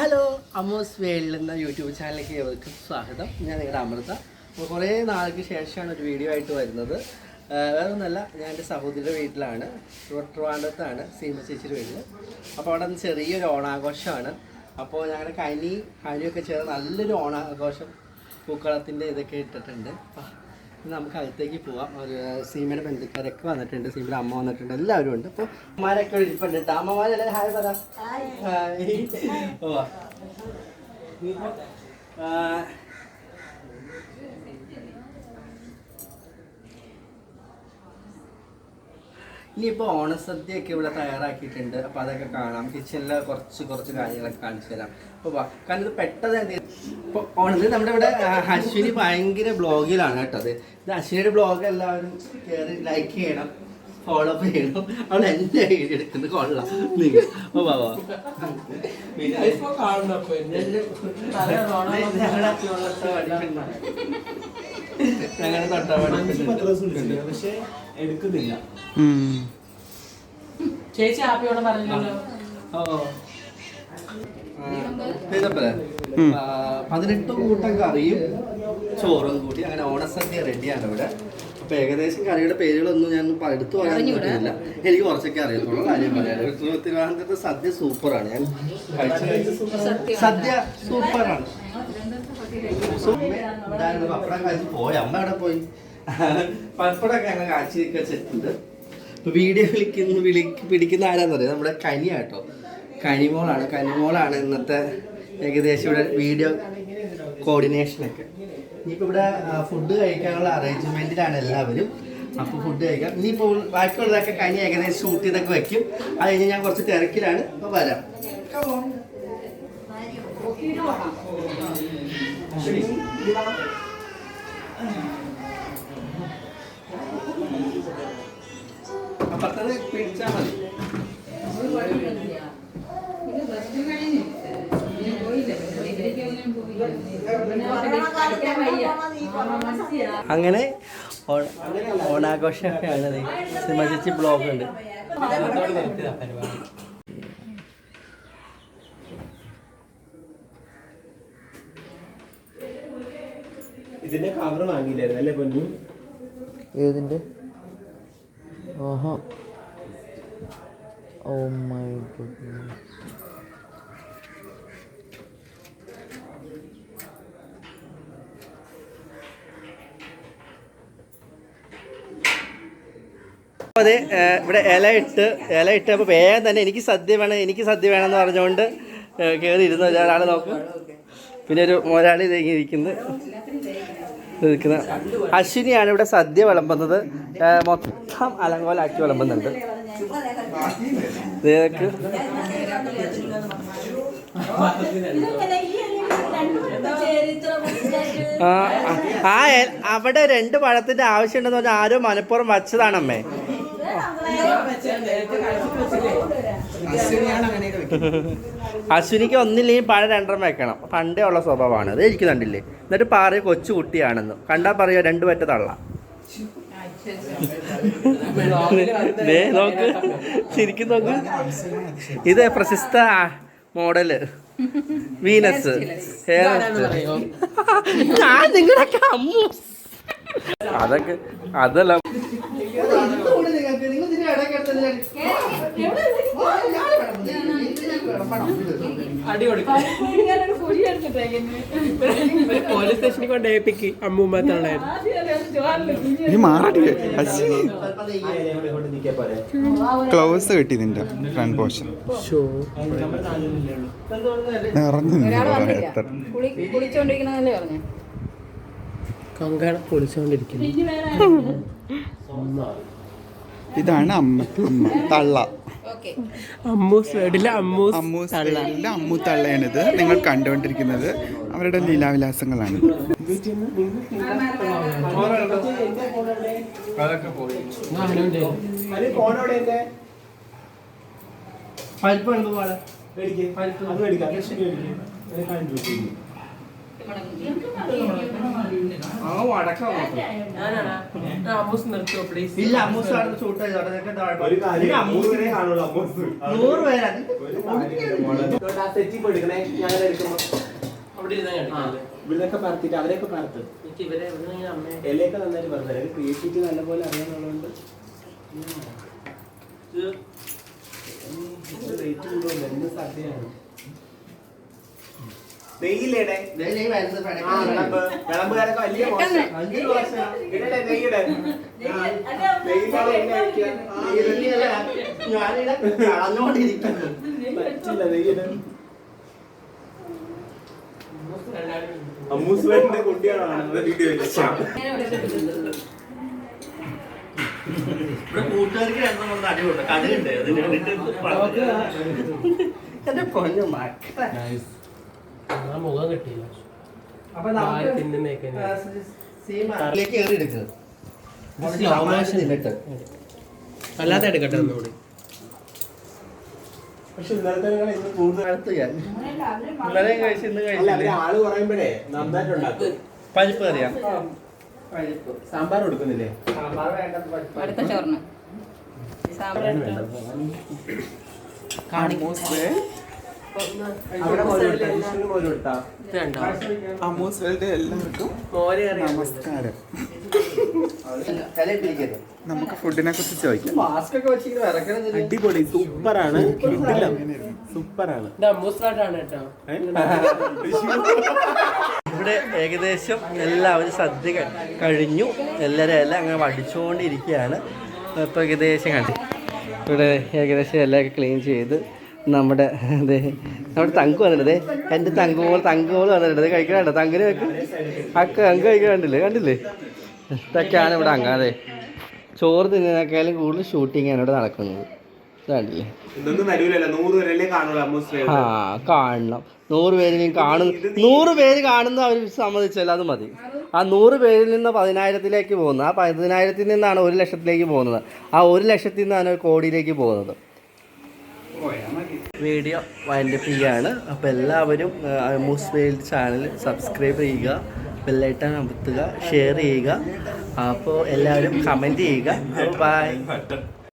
Hello Amos world എന്ന YouTube ചാനലിലേക്ക് ഏവർക്കും സ്വാഗതം. ഞാൻ നിങ്ങളുടെ അമൃത. അപ്പോൾ കുറേ നാൾക്ക് ശേഷമാണ് ഒരു വീഡിയോ ആയിട്ട് വരുന്നത്. വേറെ ഒന്നല്ല ഞാൻ എന്റെ സഹോദരിയുടെ വീട്ടിലാണ്. ട്രിവാൻഡത്താണ് സീമ ചേച്ചിയുടെ വീട്ടിൽ. അപ്പോൾ അവിടെ നിന്ന് ചെറിയൊരു ഓണാഘോഷമാണ്. അപ്പോൾ ഞങ്ങളുടെ കനി ഹനിയൊക്കെ ചേർന്ന് നല്ലൊരു ഓണാഘോഷം പൂക്കളത്തിന്റെ ഇതൊക്കെ ഇട്ടിട്ടുണ്ട്. നമുക്ക് അകത്തേക്ക് പോവാം. ഒരു സീമയുടെ ബന്ധുക്കാരൊക്കെ വന്നിട്ടുണ്ട്. സീമയുടെ അമ്മ വന്നിട്ടുണ്ട്. എല്ലാവരും ഉണ്ട്. അപ്പോൾ അമ്മമാരൊക്കെ ഇരിപ്പുണ്ട്. കേട്ടോ അമ്മമാരെല്ലാം ഹായ് പറ. ഹായ്. ഓ. ഇനിയിപ്പോൾ ഓണസദ്യയൊക്കെ ഇവിടെ തയ്യാറാക്കിയിട്ടുണ്ട്. അപ്പോൾ അതൊക്കെ കാണാം. കിച്ചണിലെ കുറച്ച് കുറച്ച് കാര്യങ്ങളൊക്കെ കാണിച്ചു തരാം. അപ്പോൾ വാ കാരണം ഇത് പെട്ടെന്ന് എന്ത് ഇപ്പോൾ നമ്മുടെ ഇവിടെ അശ്വിനി ഭയങ്കര ബ്ലോഗിലാണ് കേട്ടത് ഇത് അശ്വിനിയുടെ ബ്ലോഗ് എല്ലാവരും കയറി ലൈക്ക് ചെയ്യണം ഫോളോ അപ്പ് ചെയ്യണം. അവൾ എന്റെ ഐഡിയ എടുക്കുന്നത് കൊള്ളാം. നിങ്ങൾ. ഓ വാ വാ. ഞങ്ങളുടെ തൊട്ടവാടി പക്ഷെ എടുക്കുന്നില്ല. ചേച്ചി ഹാപ്പിയോടെ പറഞ്ഞല്ലോ. ഓ. പതിനെട്ട് കൂട്ടം കറിയും ചോറും കൂടി അങ്ങനെ ഓണസദ്യ റെഡിയാണ് ഇവിടെ. അപ്പൊ ഏകദേശം കറിയുടെ പേരുകളൊന്നും ഞാൻ എടുത്തു പറയാൻ പറ്റുന്നില്ല എനിക്ക് കുറച്ചൊക്കെ അറിയത്തുള്ളൂ കാര്യം പറയാം. തിരുവനന്തപുരത്തെ സദ്യ സൂപ്പറാണ്. ഞാൻ കഴിച്ച സദ്യ സൂപ്പറാണ്. പപ്പടം കഴിച്ച് പോയി. അമ്മ എവിടെ പോയി? പപ്പടമൊക്കെ അങ്ങനെ കാച്ചി വെച്ചിട്ടുണ്ട്. ഇപ്പൊ വീഡിയോ വിളിക്കുന്ന വിളി പിടിക്കുന്ന ആരാന്ന് പറയുന്നത് നമ്മുടെ കനിയാട്ടോ കനിമോളാണ്. കനിമോളാണ് ഇന്നത്തെ ഏകദേശം ഇവിടെ വീഡിയോ കോർഡിനേഷനൊക്കെ ഇനിയിപ്പോൾ ഇവിടെ ഫുഡ് കഴിക്കാനുള്ള അറേഞ്ച്മെന്റിലാണ് എല്ലാവരും. അപ്പോൾ ഫുഡ് കഴിക്കാം. ഇനിയിപ്പോൾ ബാക്കിയുള്ളതൊക്കെ കനി ഏകദേശം ഷൂട്ട് ചെയ്തൊക്കെ വെക്കും. അത് കഴിഞ്ഞ് ഞാൻ കുറച്ച് തിരക്കിലാണ്. അപ്പോൾ വരാം. അപ്പത്തത് പിടിച്ചാൽ മതി. അങ്ങനെ ഓണ- ഓണാഘോഷമൊക്കെയാണ് സിനിമ ചേച്ചി ബ്ലോഗ് ഉണ്ട്. ഇതിന്റെ കവർ വാങ്ങിയില്ലായിരുന്നു അല്ലേ പൊന്നു? ഏതിന്റെ? ഓഹോ. ഓ my god. അതെ ഇവിടെ ഇല ഇട്ട് ഇല ഇട്ട് അപ്പോൾ വേഗം തന്നെ എനിക്ക് സദ്യ വേണം എനിക്ക് സദ്യ വേണം എന്ന് പറഞ്ഞുകൊണ്ട് കയറി ഒരാളെ നോക്കും. പിന്നെ ഒരു ഒരാൾ ഇത് ഇരിക്കുന്നത് അശ്വിനിയാണ് ഇവിടെ സദ്യ വിളമ്പുന്നത്. മൊത്തം അലങ്കോലാക്കി വിളമ്പുന്നുണ്ട്. ഇതൊക്കെ ആ അവിടെ രണ്ട് പഴത്തിന്റെ ആവശ്യമുണ്ടെന്ന് പറഞ്ഞാൽ ആരോ മനപ്പുറം വച്ചതാണമ്മേ. അശ്വിനിക്ക് ഒന്നില്ലെങ്കിൽ പഴം രണ്ടെണ്ണം വെക്കണം. പണ്ടേ ഉള്ള സ്വഭാവമാണ്. അത് എനിക്ക് കണ്ടില്ലേ? എന്നിട്ട് പറയും കൊച്ചു കുട്ടിയാണെന്ന്. കണ്ടാ പറയുക രണ്ടു പറ്റ ദേ നോക്ക്. ശരിക്കും നോക്ക്. ഇത് പ്രശസ്ത മോഡൽ. വീനസ്. ഹെയർ ഞാൻ നിങ്ങളുടെ അമ്മു. അതൊക്കെ അതല്ല. പോലീസ് സ്റ്റേഷനിൽ കൊണ്ട് ഏൽപ്പിക്ക് പോരെ ക്ലോസ് കിട്ടി നിന്റെ ഫ്രണ്ട് പോർഷൻ. നിറഞ്ഞു കങ്കണ പൊളിച്ചോണ്ടിരിക്കുന്നു ഇതാണ് അമ്മ. അമ്മ. തള്ള. അമ്മൂസ് വീടിലെ അമ്മൂസ് അമ്മൂസ് സ്റ്റൈലിലെ അമ്മു തള്ളയാണിത്. നിങ്ങൾ കണ്ടുകൊണ്ടിരിക്കുന്നത് അവരുടെ ലീലാവിലാസങ്ങളാണ്. പരിപ്പ് അത് മേടിക്കാം. ഇല്ല അമ്മൂസ് അവിടെ ഷൂട്ട് നൂറ് പേരാ. ആ സെറ്റിൽ എടുക്കണേ. ഞാൻ എടുക്കുമ്പോ അവിടെ ഇരുന്നാ കാണിക്കാല്ലേ ഇവിടുന്നൊക്കെ പറത്തിട്ട് അവരെയൊക്കെ പറത്ത് ഇലയൊക്കെ നന്നായിട്ട് പറഞ്ഞു ക്രിയേറ്റിവിറ്റി നല്ലപോലെ അറിയാനുള്ളതുകൊണ്ട് റേറ്റ് കൂടുതൽ എന്ത് സദ്യയാണ് വിളമ്പ്. വിളമ്പുകാരൊക്കെ വലിയ നെയ്യിടെ പറ്റില്ല നെയ്യിടെ വീഡിയോയിൽ കൂട്ടുകാർക്ക് രണ്ടും അടിപൊളി കഥയുണ്ട്. അതിന് എന്റെ പൊന്നു മക്കളെ. മുഖം കിട്ടിയില്ല. അല്ലാതെ എടുക്കട്ടെ ഒന്നുകൂടി പക്ഷെ ഇന്നലത്തെ ഇന്ന് കൂടുതൽ അടുത്ത് ഞാൻ. ഇന്നലെ കഴിച്ച് ഇന്ന് അല്ല കഴിച്ചില്ല? ആൾ പറയുമ്പോഴേ നന്നായിട്ട് ഉണ്ടാക്കും. പരിപ്പ്. അറിയാം പരിപ്പ്. സാമ്പാർ കൊടുക്കുന്നില്ലേ? സാമ്പാർ അടുത്ത ചോറിന്. സാമ്പാർ അവിടെ വേൾഡ് എല്ലാവർക്കും നമസ്കാരം. നമുക്ക് ഫുഡിനെ കുറിച്ച് ചോദിക്കാം. അടിപൊളി സൂപ്പറാണ്. കിട്ടില്ല സൂപ്പറാണ്. ഇവിടെ ഏകദേശം എല്ലാവരും സദ്യ കഴിഞ്ഞു. എല്ലാവരും എല്ലാം അങ്ങനെ വടിച്ചുകൊണ്ടിരിക്കുകയാണ് ഇപ്പൊ ഏകദേശം കണ്ടു. ഇവിടെ ഏകദേശം എല്ലാം ക്ലീൻ ചെയ്ത് നമ്മുടെ അതെ നമ്മുടെ തങ്ക് വന്നിട്ട് എന്റെ തങ്കുമോൾ തങ്കുമോൾ വന്നിട്ടുണ്ട്. ദേ കഴിക്കണുണ്ടോ തങ്കിന് വെക്ക്. അക്ക അങ്ക് കഴിക്കണ്ടില്ലേ കണ്ടില്ലേ? ഇതൊക്കെയാണ് ഇവിടെ അങ്ങാതെ ചോറ് തിന്നതിനേക്കാളും കൂടുതൽ ഷൂട്ടിങ്ങാണ് ഇവിടെ നടക്കുന്നത്. കണ്ടില്ലേ? ആ കാണണം. നൂറ് പേരിനെയും കാണുന്നു നൂറ് പേര് കാണുന്ന അവർ സമ്മതിച്ചല്ലോ അത് മതി. ആ നൂറ് പേരിൽ നിന്ന് പതിനായിരത്തിലേക്ക് പോകുന്നത്. ആ പതിനായിരത്തിൽ നിന്നാണ് ഒരു ലക്ഷത്തിലേക്ക് പോകുന്നത്. ആ ഒരു ലക്ഷത്തിൽ നിന്നാണ് ഒരു കോടിയിലേക്ക് പോകുന്നത്. വീഡിയോ വൈൻഡപ്പ് ചെയ്യുകയാണ് അപ്പോൾ എല്ലാവരും അമൂസ് വേൾഡ് ചാനൽ സബ്സ്ക്രൈബ് ചെയ്യുക ബെല്ലൈട്ടൺ അമർത്തുക ഷെയർ ചെയ്യുക. അപ്പോൾ എല്ലാവരും കമന്റ് ചെയ്യുക. ബൈ.